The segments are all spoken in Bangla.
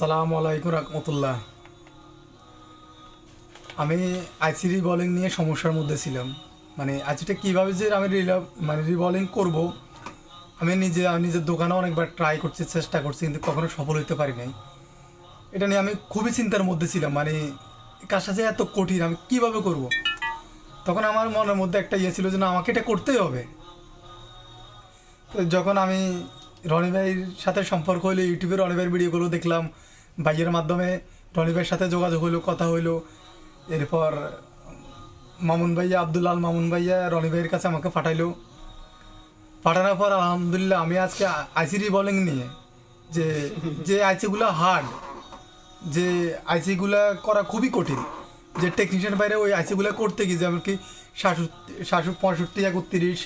সালাম আলাইকুম রহমতুল্লাহ। আমি আইসিডি বোলিং নিয়ে সমস্যার মধ্যে ছিলাম। মানে আইসিটা কীভাবে যে আমি রিলা মানে রিবলিং করব, আমি নিজে, আমি নিজের দোকানে অনেকবার ট্রাই করছি, চেষ্টা করছি, কিন্তু কখনো সফল হতে পারি নাই। এটা নিয়ে আমি খুবই চিন্তার মধ্যে ছিলাম মানে কাজটা যে এত কঠিন, আমি কীভাবে করব? তখন আমার মনের মধ্যে একটা ইয়ে ছিল যে, না, আমাকে এটা করতেই হবে। তো যখন আমি রনি ভাইয়ের সাথে সম্পর্ক হইল, ইউটিউবে রনি ভাইয়ের ভিডিওগুলো দেখলাম ভাইয়ের মাধ্যমে রনি ভাইয়ের সাথে যোগাযোগ হইল, কথা হইল। এরপর মামুন ভাইয়া, আবদুল্লাল মামুন ভাইয়া রনি ভাইয়ের কাছে আমাকে পাঠাইলো। পাঠানোর পর আলহামদুলিল্লাহ আমি আজকে আইসিডি বোলিং নিয়ে যে যে আইসিগুলো হার্ড যে আইসিগুলো করা খুবই কঠিন, যে টেকনিশিয়ান বাইরে ওই আইসিগুলো করতে গিয়ে যেমন কি সাতষট্টি, পঁয়ষট্টি, একত্রিশ,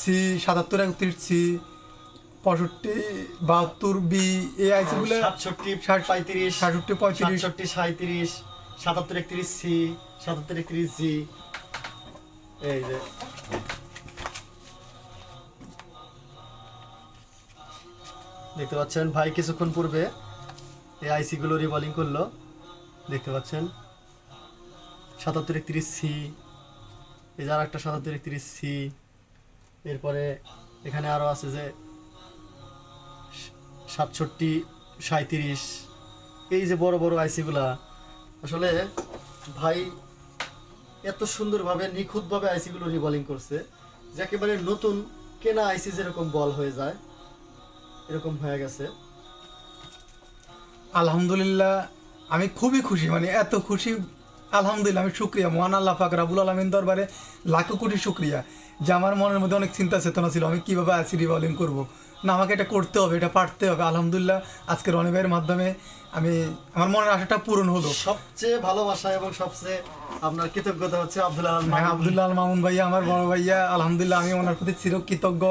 সি, সাতাত্তর, একত্রিশ, সি পঁয়ষট্টি বাহাত্তর বি এই আইসিগুলো সাতষট্টি পঁয়ত্রিশ সাতষট্টি পঁয়ত্রিশ। সাতষট্টি সাঁত্রিশ সাতাত্তর একত্রিশ সি সাতাত্তর একত্রিশ জি। এই যে। দেখতে পাচ্ছেন ভাই কিছুক্ষণ পূর্বে এই আইসি গুলো রিবলিং করল। দেখতে পাচ্ছেন সাতাত্তর একত্রিশ সি। এই যে আর একটা সাতাত্তর একত্রিশ সি। এরপরে এখানে আরও আছে যে সাতষট্টি সাঁত্রিশ এই যে বড় বড় আইসিগুলা, আসলে ভাই এত সুন্দরভাবে, নিখুঁতভাবে আইসিগুলো রিবলিং করছে, যে একেবারে নতুন কেনা আইসি যেরকম বল হয়ে যায়, এরকম হয়ে গেছে। আলহামদুলিল্লাহ, আমি খুবই খুশি মানে এত খুশি আলহামদুলিল্লাহ আমি শুক্রিয়া। মহান আল্লাহ পাক রাবুল আলমিন দরবারে লাখো কোটি শুক্রিয়া। যে আমার মনের মধ্যে অনেক চিন্তা চেতনা ছিল আমি কীভাবে আইসিডি বোলিং করব? না আমাকে এটা করতে হবে এটা পারতে হবে। আলহামদুলিল্লাহ আজকে রনি ভাইয়ের মাধ্যমে আমি আমার মনের আশাটা পূরণ হলো। সবচেয়ে ভালোবাসা এবং সবচেয়ে আপনার কৃতজ্ঞতা হচ্ছে আব্দুল আলম হ্যাঁ আবদুল্লাহ মামুন ভাইয়া আমার বড় ভাইয়া। আলহামদুলিল্লাহ আমি ওনার প্রতি চির কৃতজ্ঞ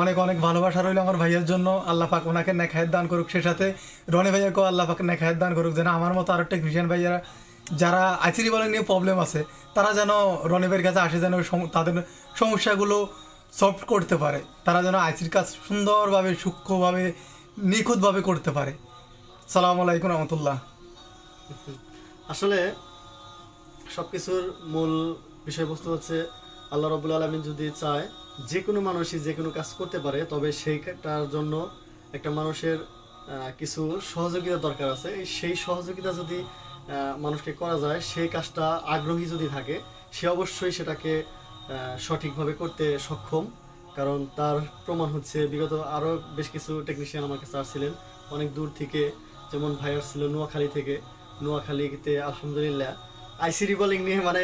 অনেক অনেক ভালোবাসা রইল আমার ভাইয়ের জন্য। আল্লাহ পাক ওনাকে নেখায়ের দান করুক সে সাথে। রনি ভাইয়াকেও আল্লাহ পাক নেখায়ের দান করুক যেন আমার মতো আরও টেকনিশিয়ান ভাইয়ারা যারা আইসিডি বলেন নিয়ে প্রবলেম আছে, তারা যেন রনি ভাইয়ের কাছে আসে যেন তাদের সমস্যাগুলো সলভ করতে পারে। তারা যেন আইসির কাজ সুন্দরভাবে, সূক্ষ্মভাবে, নিখুঁতভাবে করতে পারে। সালাম আলাইকুম রহমতুল্লাহ। আসলে সবকিছুর মূল বিষয়বস্তু হচ্ছে, আল্লাহ রবুল আলমিন যদি চায় যে কোনো মানুষই যে কোনো কাজ করতে পারে, তবে সেইটার জন্য একটা মানুষের কিছু সহযোগিতা দরকার আছে। সেই সহযোগিতা যদি মানুষকে করা যায়, সেই কাজটা আগ্রহী যদি থাকে, সে অবশ্যই সেটাকে সঠিকভাবে করতে সক্ষম। কারণ তার প্রমাণ হচ্ছে, বিগত আরও বেশ কিছু টেকনিশিয়ান আমার কাছে আসছিলেন। অনেক দূর থেকে, যেমন ভাইয়ার ছিল নোয়াখালী থেকে। নোয়াখালীতে আলহামদুলিল্লাহ আইসিডি বোলিং নিয়ে মানে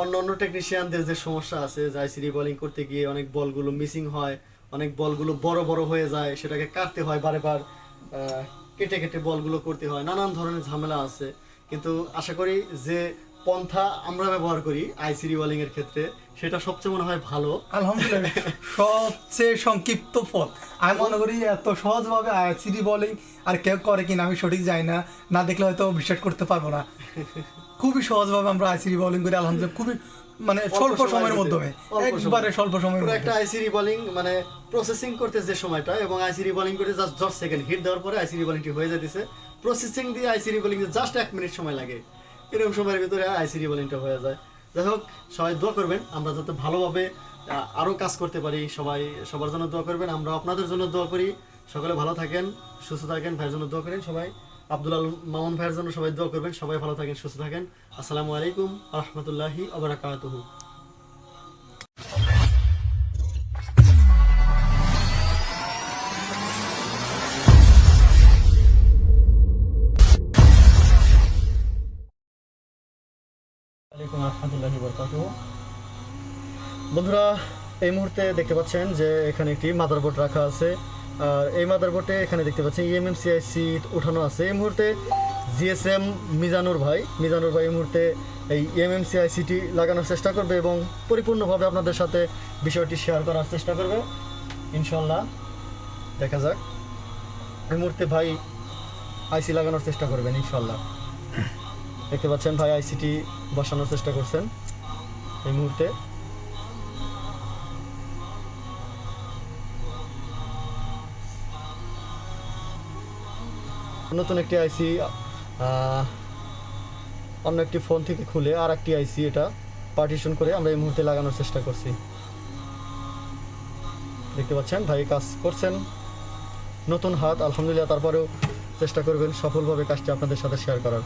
অন্য অন্য টেকনিশিয়ানদের যে সমস্যা আছে, যে আইসিডি বোলিং করতে গিয়ে অনেক বলগুলো মিসিং হয়, অনেক বলগুলো বড় বড় হয়ে যায়, সেটাকে কাটতে হয় বারে বার কেটে কেটে বলগুলো করতে হয়, নানান ধরনের ঝামেলা আছে। কিন্তু আশা করি যে পন্থা আমরা ব্যবহার করি আইসিডি বোলিং এর ক্ষেত্রে সেটা সবচেয়ে মনে হয় ভালো। আলহামদুলিল্লাহ। সবচেয়ে সংক্ষিপ্ত পথ। আমি মনে করি এত সহজভাবে আইসিডি বোলিং আর কেউ করে কিনা আমি সঠিক জানি না। না দেখলে হয়তো বিশ্বাস করতে পারব না। খুবই সহজভাবে আমরা আইসিডি বোলিং করি আলহামদুলিল্লাহ। খুবই মানে স্বল্প সময়ের সময়ের মধ্যে। মাধ্যমে। একবারে স্বল্প সময়ের মধ্যে। একটা আইসিডি বোলিং মানে প্রসেসিং করতে যে সময়টা এবং আইসি বোলিং করতে জাস্ট দশ সেকেন্ড হিট দেওয়ার পরে আইসিডি বোলিংটি হয়ে যেতেছে প্রসেসিং দিয়ে আইসিডি বোলিং জাস্ট এক মিনিট সময় লাগে। এরকম সময়ের ভিতরে আইসিডি বোলিংটা হয়ে যায়। যাই হোক সবাই দোয়া করবেন আমরা যাতে ভালোভাবে আহ, আরও কাজ করতে পারি সবাই সবার জন্য দোয়া করবেন আমরা আপনাদের জন্য দোয়া করি। সকলে ভালো থাকেন সুস্থ থাকেন ভাইয়ের জন্য দোয়া করেন সবাই। আব্দুল আল মামুন ভাইয়ের জন্য সবাই দোয়া করবেন সবাই ভালো থাকেন সুস্থ থাকেন। আসসালামু আলাইকুম রহমতুল্লাহি আবরাকাতুহু। বন্ধুরা, এই মুহূর্তে দেখতে পাচ্ছেন যে এখানে একটি মাদারবোর্ড রাখা আছে। আর এই মাদারবোর্ডে এখানে দেখতে পাচ্ছেন E ইএমএমসিআইসি উঠানো আছে। এই মুহূর্তে জিএসএম মিজানুর ভাই মিজানুর ভাই এই মুহূর্তে এই E ইএমএমসিআইসিটি লাগানোর চেষ্টা করবে এবং পরিপূর্ণভাবে আপনাদের সাথে বিষয়টি শেয়ার করার চেষ্টা করবে। ইনশাল্লাহ দেখা যাক। এই মুহূর্তে ভাই আইসি লাগানোর চেষ্টা করবেন ইনশাল্লাহ দেখতে পাচ্ছেন ভাই আইসিটি বসানোর চেষ্টা করছেন। এই মুহূর্তে নতুন একটি আইসি অন্য একটি ফোন থেকে খুলে আর একটি আইসি এটা পার্টিশন করে আমরা এই মুহূর্তে লাগানোর চেষ্টা করছি। দেখতে পাচ্ছেন, ভাই কাজ করছেন। নতুন হাত, আলহামদুলিল্লাহ, তারপরেও চেষ্টা করবেন সফলভাবে কাজটি আপনাদের সাথে শেয়ার করার।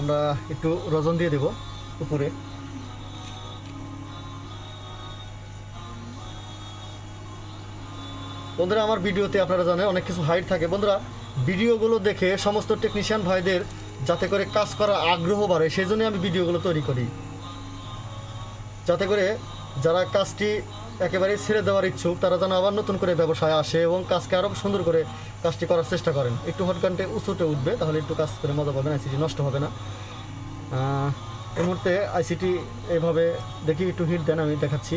আমরা একটু রজন দিয়ে দেব উপরে। বন্ধুরা, আমার ভিডিওতে আপনারা জানেন অনেক কিছু হাইট থাকে। বন্ধুরা, ভিডিওগুলো দেখে সমস্ত টেকনিশিয়ান ভাইদের যাতে করে কাজ করার আগ্রহ বাড়ে, সেই জন্যই আমি ভিডিওগুলো তৈরি করি। যাতে করে যারা কাজটি একেবারে ছেড়ে দেওয়ার ইচ্ছুক, তারা যেন আবার নতুন করে ব্যবসায় আসে এবং কাজকে আরও সুন্দর করে কাজটি করার চেষ্টা করেন। একটু হটকান্টে উঁচুতে উঠবে, তাহলে একটু কাজ করে মজা পাবেন, আইসিটি নষ্ট হবে না। এই মুহূর্তে আইসিটি এইভাবে দেখি একটু হিট দেন, আমি দেখাচ্ছি।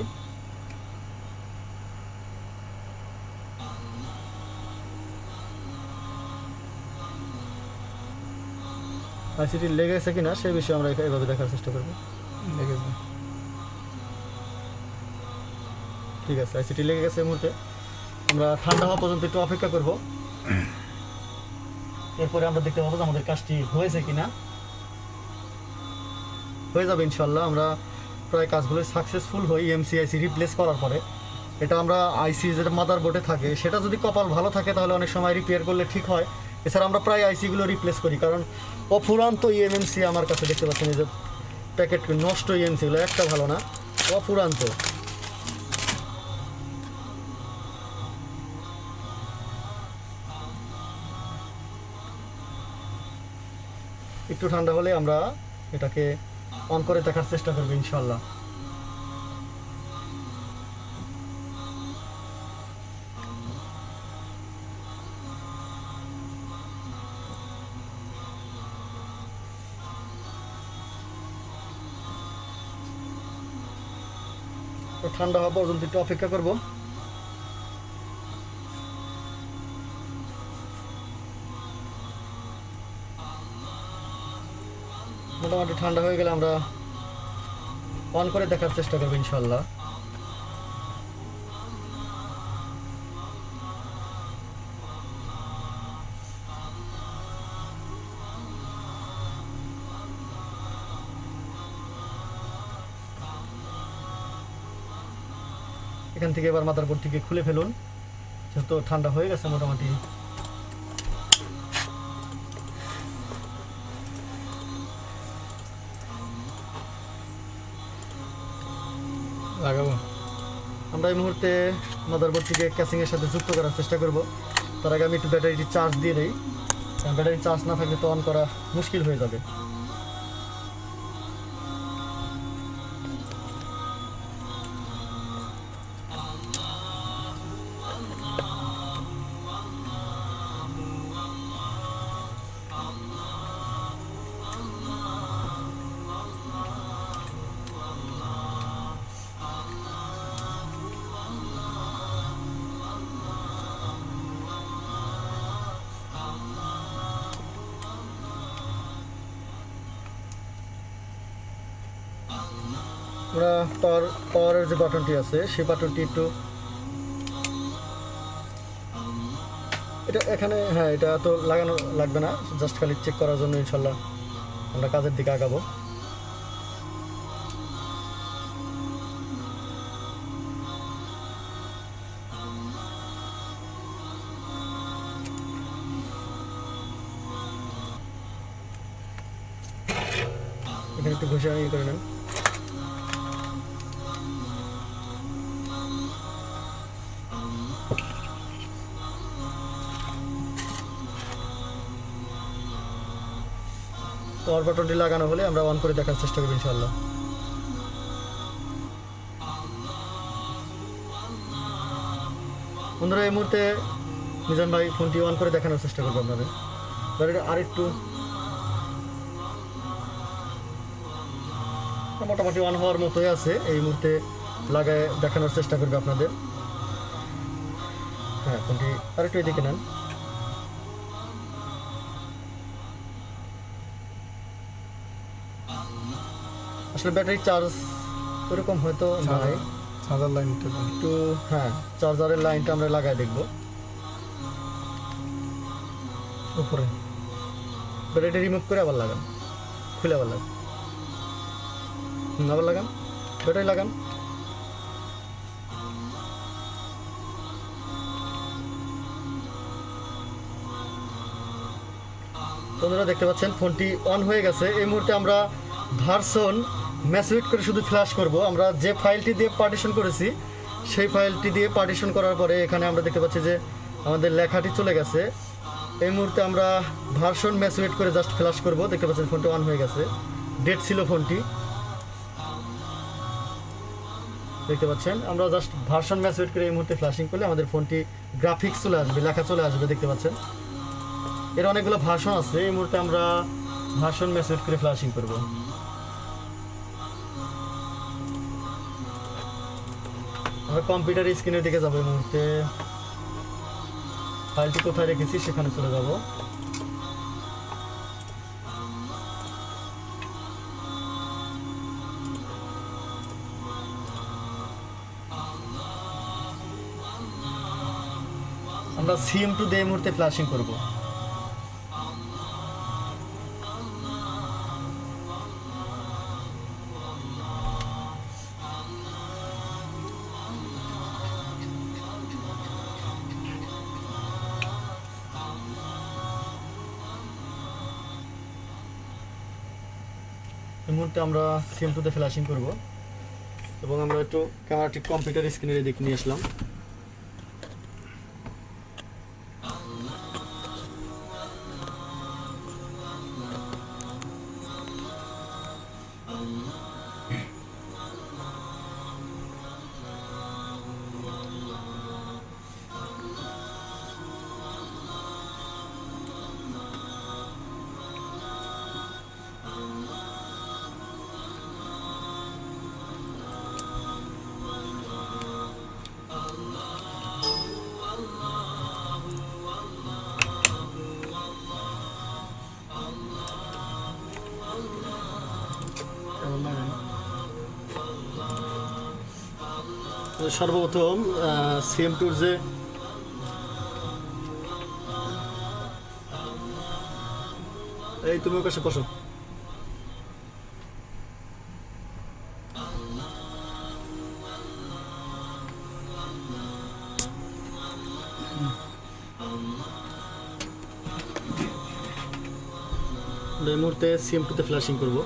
আইসিটি লেগেছে কিনা সেই বিষয়ে আমরা এভাবে দেখার চেষ্টা করব। দেখেছি ঠিক আছে, আইসিটি লেগে গেছে এই মুহূর্তে। আমরা ঠান্ডা হওয়া পর্যন্ত একটু অপেক্ষা করব। এরপরে আমরা দেখতে পাবো যে আমাদের কাজটি হয়েছে কিনা। হয়ে যাবে ইনশাল্লাহ আমরা প্রায় কাজগুলো সাকসেসফুল হই এমসিআইসি রিপ্লেস করার পরে। এটা আমরা আইসি যেটা মাদার বোর্ডে থাকে, সেটা যদি কপাল ভালো থাকে তাহলে অনেক সময় রিপেয়ার করলে ঠিক হয়। এছাড়া আমরা প্রায় আইসিগুলো রিপ্লেস করি, কারণ অফুরান্ত ইএমএমসি আমার কাছে দেখতে পাচ্ছেন এই যে প্যাকেট নষ্ট ইএমসিগুলো একটা ভালো না, অফুরান্ত। একটু ঠান্ডা হলে আমরা এটাকে অন করে দেখার চেষ্টা করব ইনশাল্লাহ ঠান্ডা হওয়া পর্যন্ত একটু অপেক্ষা করব। মোটামুটি ঠান্ডা হয়ে গেলে আমরা অন করে দেখার চেষ্টা করব ইনশাল্লাহ। এখান থেকে এবার মাথার উপর থেকে খুলে ফেলুন। যেহেতু ঠান্ডা হয়ে গেছে মোটামুটি। লাগাবো। আমরা এই মুহূর্তে মাদারবোর্ড থেকে ক্যাসিংয়ের সাথে যুক্ত করার চেষ্টা করব। তার আগে আমি একটু ব্যাটারিটি চার্জ দিয়ে দিই। ব্যাটারি চার্জ না থাকলে তো অন করা মুশকিল হয়ে যাবে। আমরা পাওয়ার, পাওয়ারের যে বাটনটি আছে, সেই বাটনটি একটু এটা এখানে হ্যাঁ এটা তো লাগানো লাগবে না জাস্ট খালি চেক করার জন্য ইনশাল্লাহ আমরা কাজের দিকে আগাবো। এখানে একটু ঘষে ইয়ে করে নেন। পাওয়ার বাটনটি লাগানো হলে আমরা অন করে দেখার চেষ্টা করব ইনশাল্লাহ বন্ধুরা, এই মুহূর্তে মিজান ভাই ফোনটি অন করে দেখানোর চেষ্টা করব আপনাদের। আর একটু মোটামুটি অন হওয়ার মতোই আছে, এই মুহূর্তে লাগায় দেখানোর চেষ্টা করবে আপনাদের। হ্যাঁ ফোনটি আর একটু এদিকে নেন। আসলে ব্যাটারি চার্জ ওরকম হয়তো নাই। চার্জার লাইনটা একটু হ্যাঁ চার্জারের লাইনটা আমরা লাগাই দেখব। উপরে। ব্যাটারিটা রিমুভ করে আবার লাগান। খুলে আবার লাগান। আবার লাগান। ব্যাটারি লাগান। বন্ধুরা দেখতে পাচ্ছেন ফোনটি অন হয়ে গেছে। এই মুহূর্তে আমরা ভার্সন ম্যাসুইট করে শুধু ফ্ল্যাশ করব। আমরা যে ফাইলটি দিয়ে পার্টিশন করেছি, সেই ফাইলটি দিয়ে পার্টিশন করার পরে এখানে আমরা দেখতে পাচ্ছি যে আমাদের লেখাটি চলে গেছে। এই মুহূর্তে আমরা ভার্সন ম্যাসুইট করে জাস্ট ফ্ল্যাশ করব। দেখতে পাচ্ছেন ফোনটি অন হয়ে গেছে। ডেট ছিল ফোনটি। দেখতে পাচ্ছেন, আমরা জাস্ট ভার্সন ম্যাসুইট করে এই মুহূর্তে ফ্ল্যাশিং করলে আমাদের ফোনটি গ্রাফিক্স চলে আসবে, লেখা চলে আসবে, দেখতে পাচ্ছেন। এর অনেকগুলো ভার্সন আছে, এই মুহূর্তে আমরা ভার্সন মেসেজ করে ফ্ল্যাশিং করব। আমরা কম্পিউটার স্ক্রিনের দিকে যাব এই মুহূর্তে ফাইলটি কোথায় রেখেছি সেখানে চলে যাব। আমরা সিএম টু এই মুহূর্তে ফ্ল্যাশিং করব। মুহূর্তে আমরা সিএম টুতে ফ্ল্যাশিং করব। এবং আমরা একটু ক্যামেরাটি কম্পিউটার স্ক্রিনে দেখে নিয়ে আসলাম। সর্বপ্রথম সিএম টুর যে এই তুমি ওর কাছে বসো। এই মুহূর্তে সিএম টুতে ফ্ল্যাশিং করব।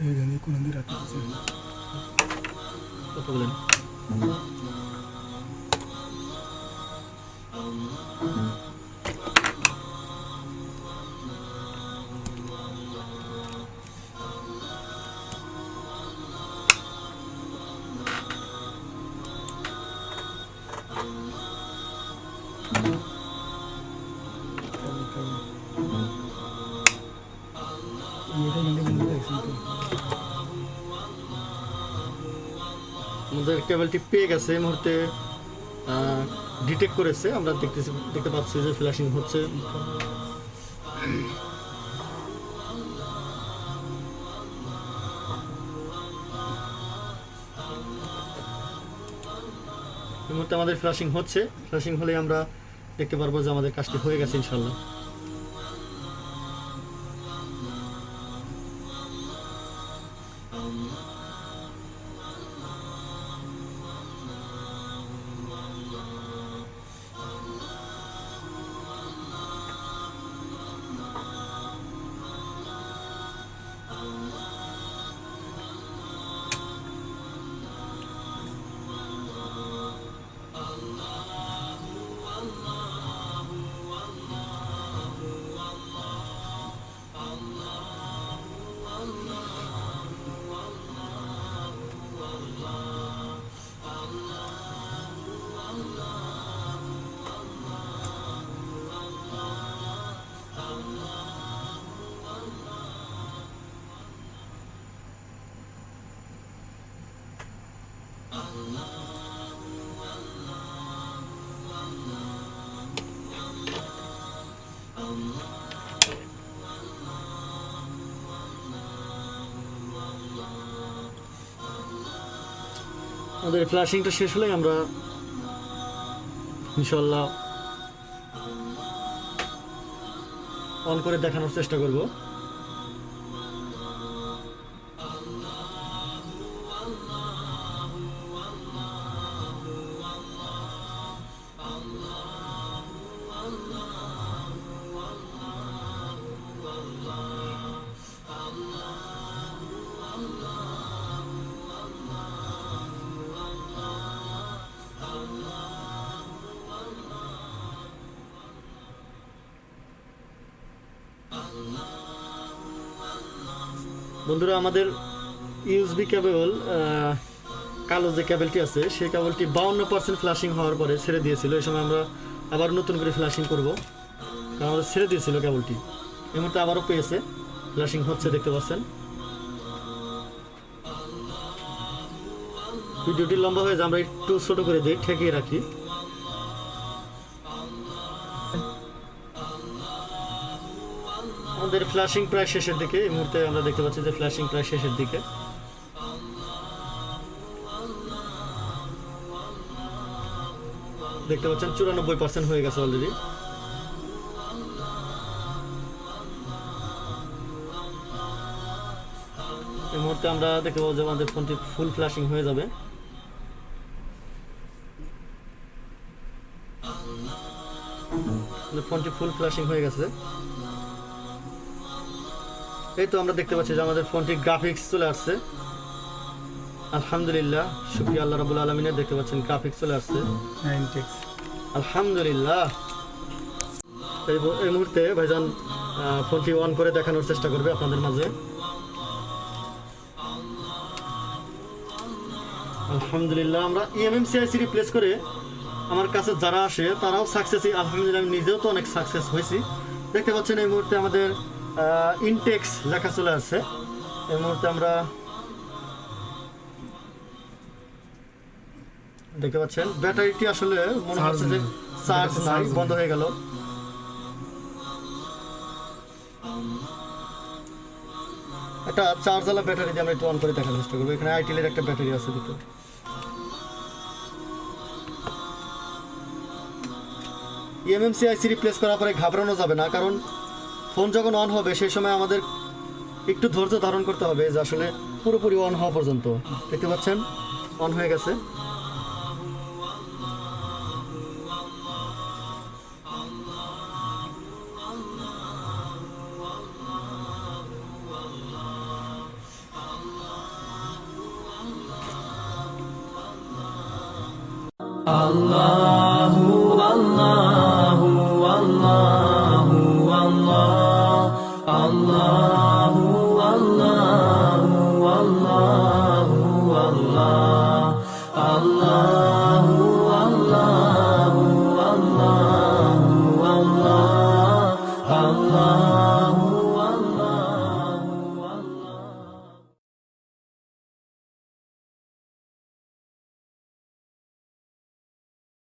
কোনো দিন রাখতে কথা বলেন কেবলটি পেয়ে গেছে এই মুহূর্তে ডিটেক্ট করেছে। আমরা দেখতেছি দেখতে পাচ্ছি যে ফ্ল্যাশিং হচ্ছে। এই মুহূর্তে আমাদের ফ্ল্যাশিং হচ্ছে। ফ্ল্যাশিং হলে আমরা দেখতে পারব যে আমাদের কাজটি হয়ে গেছে, ইনশাল্লাহ। আমাদের ফ্ল্যাশিংটা শেষ হলে আমরা ইনশাল্লাহ অন করে দেখানোর চেষ্টা করব। বন্ধুরা, আমাদের ইউএসবি কেবল কালো যে কেবলটি আছে, সেই কেবলটি বাউন্ন পার্সেন্ট ফ্ল্যাশিং হওয়ার পরে ছেড়ে দিয়েছিল। এই সময় আমরা আবার নতুন করে ফ্ল্যাশিং করব। কারণ আমাদের ছেড়ে দিয়েছিল কেবলটি এই মুহূর্তে আবারও পেয়েছে। ফ্ল্যাশিং হচ্ছে, দেখতে পাচ্ছেন। ভিডিওটি লম্বা হয়ে যায়, আমরা একটু ছোট করে দিই ঠেকিয়ে রাখি। আমাদের ফ্ল্যাশিং প্রায় শেষের দিকে। এই মুহূর্তে আমরা দেখতে পাচ্ছি যে ফ্ল্যাশিং প্রায় শেষের দিকে। দেখতে পাচ্ছেন চুরানব্বই পার্সেন্ট হয়ে গেছে অলরেডি এই মুহূর্তে আমরা দেখতে পাবো যে আমাদের ফোনটি ফুল ফ্ল্যাশিং হয়ে যাবে। ফোনটি ফুল ফ্ল্যাশিং হয়ে গেছে। এই তো আমরা দেখতে পাচ্ছি যে আমাদের ফোনটি গ্রাফিক্স চলে আসছে। আলহামদুলিল্লাহ শুক্রিয়া আল্লাহ রাবুল আলমিনের দেখতে পাচ্ছেন গ্রাফিক্স চলে আসছে। আলহামদুলিল্লাহ। এই মুহূর্তে ভাইজান ফোনটি অন করে দেখানোর চেষ্টা করবে আপনাদের মাঝে। আলহামদুলিল্লাহ আমরা E ইএমএমসিআইসি রিপ্লেস করে আমার কাছে যারা আসে তারাও সাকসেস আলহামদুলিল্লাহ আমি নিজেও তো অনেক সাকসেস হয়েছি। দেখতে পাচ্ছেন এই মুহূর্তে আমাদের ইনটেক্স লেখা চলে আসছে এই মুহূর্তে আমরা দেখতে পাচ্ছেন ব্যাটারিটি আসলে মনে হচ্ছে যে চার্জ নাই বন্ধ হয়ে গেল। একটা চার্জালা ব্যাটারি দিয়ে আমরা একটু অন করে দেখার চেষ্টা করব। এখানে আইটিলের একটা ব্যাটারি আছে দুটো। ইএমএমসি আইসি রিপ্লেস করার পরে ঘাবড়ানো যাবে না কারণ ফোন যখন অন হবে, সেই সময় আমাদের একটু ধৈর্য ধারণ করতে হবে যে আসলে পুরোপুরি অন হওয়া পর্যন্ত। দেখতে পাচ্ছেন? অন হয়ে গেছে। Allah.